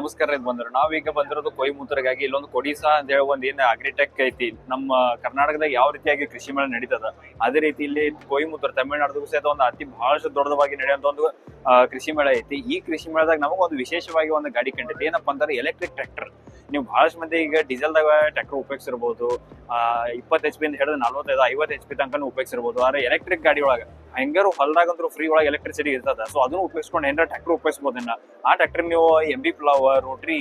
ನಮಸ್ಕಾರ ಇದು ಬಂದ್ರು. ನಾವೀಗ ಬಂದಿರೋದು ಕೊಯಿಮೂತ್ರಗಾಗಿ ಇಲ್ಲೊಂದು ಕೊಡಿಸಾ ಅಂತ ಹೇಳಿ ಒಂದು ಏನ್ ಅಗ್ರಿಟೆಕ್ ಐತಿ. ನಮ್ಮ ಕರ್ನಾಟಕದಾಗ ಯಾವ ರೀತಿಯಾಗಿ ಕೃಷಿ ಮೇಳ ನಡೀತದ? ಅದೇ ರೀತಿ ಇಲ್ಲಿ ಕೊಯಿಮೂತ್ರ ತಮಿಳ್ನಾಡು ಸಹಿತ ಒಂದು ಅತಿ ಬಹಳಷ್ಟು ದೊಡ್ಡದಾಗಿ ನಡೆಯುವಂತ ಒಂದು ಕೃಷಿ ಮೇಳ ಐತಿ. ಈ ಕೃಷಿ ಮೇಳದಾಗ ನಮಗ ಒಂದು ವಿಶೇಷವಾಗಿ ಒಂದು ಗಾಡಿ ಕಂಡೈತಿ ಏನಪ್ಪ ಅಂದ್ರೆ ಎಲೆಕ್ಟ್ರಿಕ್ ಟ್ರ್ಯಾಕ್ಟರ್ ನೀವು ಬಹಳಷ್ಟು ಮಂದಿ ಈಗ ಡೀಸೆಲ್ದಾಗ ಟ್ರ್ಯಾಕ್ಟರ್ ಉಪಯೋಗಿಸಿರ್ಬೋದು. ಇಪ್ಪತ್ತು ಎಚ್ ಪಿ ಅಂತ ಹೇಳಿದ್ರೆ ನಲ್ವತ್ತೈದು, ಐವತ್ತು ಎಚ್ ಪಿ ತನಕ ಉಪಯೋಗಿಸಿರ್ಬೋದು. ಆದರೆ ಎಲೆಕ್ಟ್ರಿಕ್ ಗಾಡಿ ಒಳಗೆ ಹೆಂಗಾರು ಹೊಲದಾಗಂತೂ ಫ್ರೀ ಒಳಗೆ ಎಲೆಕ್ಟ್ರಿಸಿಟಿ ಇರ್ತದ. ಸೊ ಅದನ್ನು ಉಪಯೋಗಿಸ್ಕೊಂಡು ಏನಾರ ಟ್ರ್ಯಾಕ್ಟರ್ ಉಪಯೋಗಿಸ್ಬೋದನ್ನ ಆ ಟ್ರ್ಯಾಕ್ಟರ್ ನೀವು M B plough rotary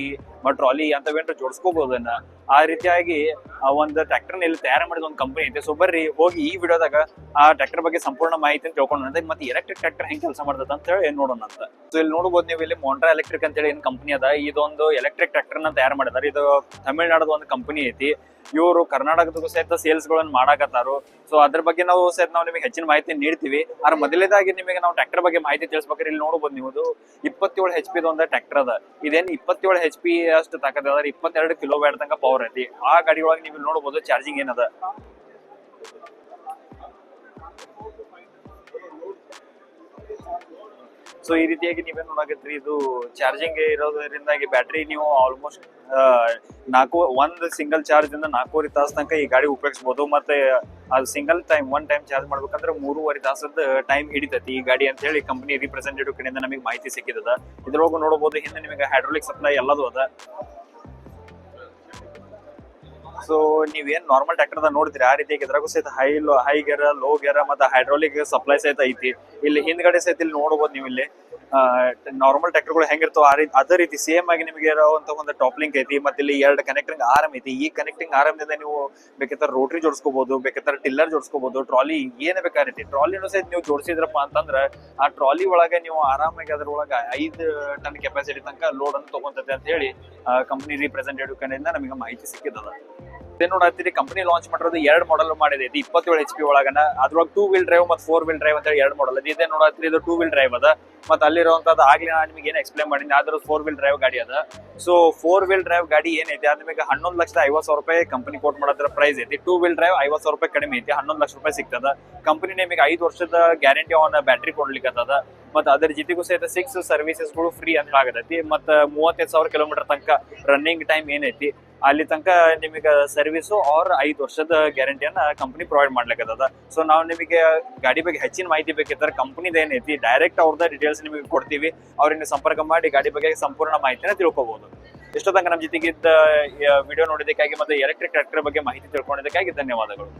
trolley ಅಂತವೇನ್ರ ಜೋಡಿಸ್ಕೋಬಹುದನ್ನ ಆ ರೀತಿಯಾಗಿ, ಆ ಒಂದು ಟ್ರಾಕ್ಟರ್ ಇಲ್ಲಿ ತಯಾರು ಮಾಡಿದ ಒಂದು ಕಂಪನಿ ಐತೆ. ಸೊ ಬರ್ರಿ, ಹೋಗಿ ಈ ವಿಡಿಯೋದಾಗ ಆ ಟ್ರ್ಯಾಕ್ಟರ್ ಬಗ್ಗೆ ಸಂಪೂರ್ಣ ಮಾಹಿತಿ ತಿಳ್ಕೊಂಡು ಮತ್ತೆ ಎಲೆಕ್ಟ್ರಿಕ್ ಟ್ರ್ಯಾಕ್ಟರ್ ಹೆಂಗ್ ಕೆಲಸ ಮಾಡ್ತದ ಅಂತ ಹೇಳಿ ನೋಡೋಣ ಅಂತ. ಸೊ ಇಲ್ಲಿ ನೋಡಬಹುದು ನೀವು ಇಲ್ಲಿ ಮೊಂಡ್ರಾ ಎಲೆಕ್ಟ್ರಿಕ್ ಅಂತ ಹೇಳಿ ಏನ್ ಕಂಪನಿ ಅದ. ಇದೊಂದು ಎಲೆಕ್ಟ್ರಿಕ್ ಟ್ರಾಕ್ಟರ್ನ ತಯಾರು ಮಾಡಿದಾರೆ. ಇದು ತಮಿಳ್ನಾಡದ ಒಂದು ಕಂಪನಿ ಐತಿ. ಇವರು ಕರ್ನಾಟಕದಕ್ಕೂ ಸಹಿತ ಸೇಲ್ಸ್ ಗಳನ್ನ ಮಾಡಾಕತ್ತಾರು. ಸೊ ಅದ್ರ ಬಗ್ಗೆ ನಾವು ಸಹಿತ ನಾವು ನಿಮಗೆ ಹೆಚ್ಚಿನ ಮಾಹಿತಿ ನೀಡ್ತೀವಿ. ಆದ್ರೆ ಮೊದಲೇದಾಗಿ ನಿಮಗೆ ನಾವು ಟ್ರ್ಯಾಕ್ಟರ್ ಬಗ್ಗೆ ಮಾಹಿತಿ ತಿಳಿಸ್ಬೇಕಾದ್ರೆ ಇಲ್ಲಿ ನೋಡಬಹುದು ನೀವು ಇಪ್ಪತ್ತೇಳು ಹೆಚ್ ಪಿ ಒಂದು ಟ್ರ್ಯಾಕ್ಟರ್ ಅದ. ಇದೇನು ಇಪ್ಪತ್ತೇಳು ಹೆಚ್ ಪಿ ಅಷ್ಟು ತಾಕತ್ ಅದ ಇಪ್ಪತ್ತೆರಡು ಕಿಲೋ ವ್ಯಾಟ್ ತನಕ ಪವರ್ ಐತಿ. ಆ ಗಾಡಿ ಒಳಗೆ ನೀವು ಇಲ್ಲಿ ನೋಡಬಹುದು ಚಾರ್ಜಿಂಗ್ ಏನದ. ಸೊ ಈ ರೀತಿಯಾಗಿ ನೀವೇನ್ ಮಾಡಾಕತ್ರಿ ಇದು ಚಾರ್ಜಿಂಗ್ ಇರೋದ್ರಿಂದಾಗಿ ಬ್ಯಾಟ್ರಿ ನೀವು ಆಲ್ಮೋಸ್ಟ್ ನಾಲ್ಕು, ಒಂದ್ ಸಿಂಗಲ್ ಚಾರ್ಜ್ ಇಂದ ನಾಲ್ಕೂವರೆ ತಾಸು ತನಕ ಈ ಗಾಡಿ ಉಪಯೋಗಿಸಬಹುದು ಮತ್ತೆ ಅದು single time one time charge ಮಾಡ್ಬೇಕಂದ್ರೆ ಮೂರುವರೆ ತಾಸದ ಟೈಮ್ ಹಿಡಿತೈತಿ ಈ ಗಾಡಿ ಅಂತ ಹೇಳಿ ಕಂಪನಿ ರಿಪ್ರೆಸೆಂಟೇಟಿವ್ ಕಡೆಯಿಂದ ನಮಗೆ ಮಾಹಿತಿ ಸಿಕ್ಕಿದದ. ಇದ್ರೊಳಗೆ ನೋಡಬಹುದು ಹಿಂದೆ ನಿಮಗೆ ಹೈಡ್ರೋಲಿಕ್ ಸಪ್ಲೈ ಎಲ್ಲದೂ ಅದ. ಸೊ ನೀವೇನ್ ನಾರ್ಮಲ್ ಟ್ರ್ಯಾಕ್ಟರ್ದಾಗ ನೋಡಿದ್ರಿ? ಆ ರೀತಿ ಇದ್ರಾಗೂ ಸಹಿತ high high gear low gear ಮತ್ತೆ ಹೈಡ್ರಾಲಿಕ್ ಸಪ್ಲೈ ಸಹಿತ ಐತಿ. ಇಲ್ಲಿ ಹಿಂದ್ಗಡೆ ಸಹಿತ ಇಲ್ಲಿ ನೋಡಬಹುದು ನೀವು ಇಲ್ಲಿ. ನಾರ್ಮಲ್ ಟ್ರ್ಯಾಕ್ಟರ್ಗಳು ಹೆಂಗಿರ್ತಾವ ಆ ರೀತಿ ಅದೇ ರೀತಿ ಸೇಮ್ ಆಗಿ ನಿಮಗೆ ಇರೋವಂಥ ಒಂದು ಟಾಪ್ ಲಿಂಕ್ ಐತಿ, ಮತ್ತೆ ಇಲ್ಲಿ ಎರಡು ಕನೆಕ್ಟಿಂಗ್ ಆರಾಮ್ ಐತಿ. ಈ ಕನೆಕ್ಟಿಂಗ್ ಆರಾಮದಿಂದ ನೀವು ಬೇಕಾದ್ರೆ ರೋಟ್ರಿ ಜೋಡಿಸ್ಕೋಬಹುದು ಬೇಕಾದ್ರೆ ಟಿಲ್ಲರ್ ಜೋಡಿಸ್ಕೋಬಹುದು ಟ್ರಾಲಿ ಏನೇ ಬೇಕಾಗಿರ್ತಿ ಟ್ರಾಲಿನೂ ಸಹಿತ ನೀವು ಜೋಡಿಸಿದ್ರಪ್ಪ ಅಂತಂದ್ರೆ, ಆ ಟ್ರಾಲಿ ಒಳಗೆ ನೀವು ಆರಾಮಾಗಿ ಅದ್ರೊಳಗೆ ಐದು ಟನ್ ಕೆಪಾಸಿಟಿ ತನಕ ಲೋಡ್ ಅನ್ನು ಅಂತ ಹೇಳಿ ಕಂಪ್ನಿ ರಿಪ್ರೆಸೆಂಟೇಟಿವ್ ಕಡೆಯಿಂದ ನಮಗೆ ಮಾಹಿತಿ ಸಿಕ್ಕಿದ್ದದ. ಇದೇನ್ ನೋಡತ್ತೀರಿ ಕಂಪನಿ ಲಾಂಚ್ ಮಾಡಿರೋದು ಎರಡು ಮಾಡಲ್ ಮಾಡಿದೆ. ಇದು ಇಪ್ಪತ್ತೇಳು ಎಚ್ ಪಿ ಒಳಗನ. ಅದ್ರೊಳಗೆ ಟೂ ವೀಲ್ ಡ್ರೈವ್ ಮತ್ತು ಫೋರ್ ವೀಲ್ ಡ್ರೈವ್ ಅಂತ ಹೇಳಿ ಎರಡು ಮಾಡಲ್ ಇದೆ ಇದೇ ನೋಡತ್ತೀರಿ ಇದು ಟೂ ವೀಲ್ ಡ್ರೈವ್ ಅದ. ಮತ್ತೆ ಅಲ್ಲಿರುವಂತದ್ದು ಆಗ್ಲಿ ನಾನು ನಿಮಗೆ ಏನು ಎಕ್ಸ್ಪ್ಲೇನ್ ಮಾಡಿನಿ. ಅದ್ರ ಫೋರ್ ವೀಲ್ ಡ್ರೈವ್ ಗಾಡಿ ಅದ. ಸೊ ಫೋರ್ ವೀಲ್ ಡ್ರೈವ್ ಗಾಡಿ ಏನೈತಿ ಅದು ನಿಮಗೆ ಹನ್ನೊಂದು ಲಕ್ಷದ ಐವತ್ತು ಸಾವಿರ ರೂಪಾಯಿ ಕಂಪನಿ ಕೋಟ್ ಮಾಡೋದ್ರ ಪ್ರೈಸ್ ಐತಿ. ಟೂ ವೀಲ್ ಡ್ರೈವ್ ಐವತ್ತು ಸಾವಿರ ರೂಪಾಯಿ ಕಡಿಮೆ ಐತಿ. ಹನ್ನೊಂದು ಲಕ್ಷ ರೂಪಾಯಿ ಸಿಗ್ತದ. ಕಂಪನಿ ನಿಮಗೆ ಐದು ವರ್ಷದ ಗ್ಯಾರಂಟಿ ಆನ್ ಬ್ಯಾಟ್ರಿ ಕೊಡ್ಲಿಕ್ಕೆ ಮತ್ತೆ ಅದ್ರ ಜೊತೆಗೂ ಸಹಿತ ಸಿಕ್ಸ್ ಸರ್ವಿಸಸ್ಗಳು ಫ್ರೀ ಅಂತ ಆಗತೈತಿ ಮತ್ತೆ ಮೂವತ್ತೈದು ಸಾವಿರ ಕಿಲೋಮೀಟರ್ ತನಕ ರನ್ನಿಂಗ್ ಟೈಮ್ ಏನೈತಿ ಅಲ್ಲಿ ತನಕ ನಿಮಗೆ ಸರ್ವಿಸು ಆರ್ ಐದು ವರ್ಷದ ಗ್ಯಾರಂಟಿಯನ್ನ ಕಂಪನಿ ಪ್ರೊವೈಡ್ ಮಾಡ್ಲಿಕ್ಕದ ಸೊ ನಾವು ನಿಮಗೆ ಗಾಡಿ ಬಗ್ಗೆ ಹೆಚ್ಚಿನ ಮಾಹಿತಿ ಬೇಕಿದ್ರೆ ಕಂಪನಿದ ಏನೈತಿ ಡೈರೆಕ್ಟ್ ಅವ್ರದ ಡೀಟೇಲ್ಸ್ ನಿಮಗೆ ಕೊಡ್ತೀವಿ. ಅವ್ರಿಗೆ ಸಂಪರ್ಕ ಮಾಡಿ ಗಾಡಿ ಬಗ್ಗೆ ಸಂಪೂರ್ಣ ಮಾಹಿತಿನ ತಿಳ್ಕೊಬಹುದು ಎಷ್ಟೋ ತನಕ ನಮ್ಮ ಜೊತೆಗಿದ್ದ ವಿಡಿಯೋ ನೋಡಿದ್ದಕ್ಕಾಗಿ ಮತ್ತೆ ಎಲೆಕ್ಟ್ರಿಕ್ ಟ್ರ್ಯಾಕ್ಟರ್ ಬಗ್ಗೆ ಮಾಹಿತಿ ತಿಳ್ಕೊಂಡಿದ್ದಕ್ಕಾಗಿ ಧನ್ಯವಾದಗಳು.